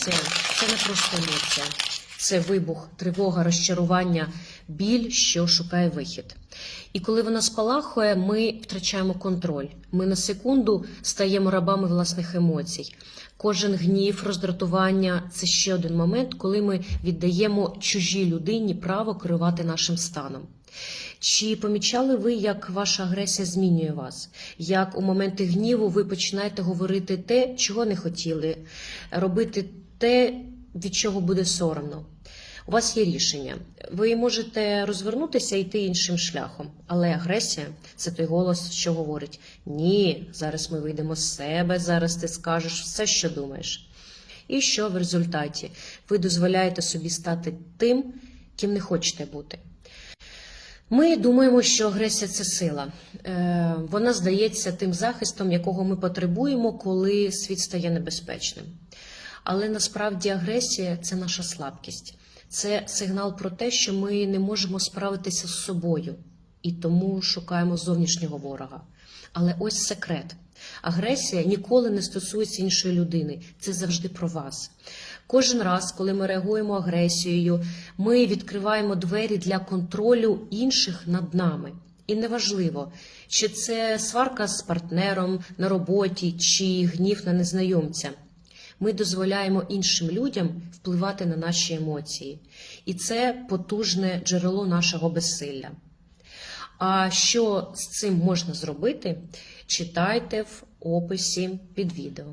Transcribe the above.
агресія це не просто емоція, це вибух, тривога, розчарування, біль, що шукає вихід. І коли вона спалахує, ми втрачаємо контроль. Ми на секунду стаємо рабами власних емоцій. Кожен гнів, роздратування це ще один момент, коли ми віддаємо чужій людині право керувати нашим станом. Чи помічали ви, як ваша агресія змінює вас? Як у моменти гніву ви починаєте говорити те, чого не хотіли, робити те, від чого буде соромно? У вас є рішення. Ви можете розвернутися і йти іншим шляхом, але агресія це той голос, що говорить: ні, зараз ми вийдемо з себе, зараз ти скажеш все, що думаєш. І що в результаті? Ви дозволяєте собі стати тим, ким не хочете бути. Ми думаємо, що агресія це сила. Е, Вона здається тим захистом, якого ми потребуємо, коли світ стає небезпечним. Але насправді агресія це наша слабкість, це сигнал про те, що ми не можемо справитися з собою і тому шукаємо зовнішнього ворога. Але ось секрет: агресія ніколи не стосується іншої людини, це завжди про вас. Кожен раз, коли ми реагуємо агресією, ми відкриваємо двері для контролю інших над нами. І неважливо, чи це сварка з партнером на роботі, чи гнів на незнайомця. Ми дозволяємо іншим людям впливати на наші емоції, і це потужне джерело нашого безсилля. А що з цим можна зробити? Читайте в описі під відео.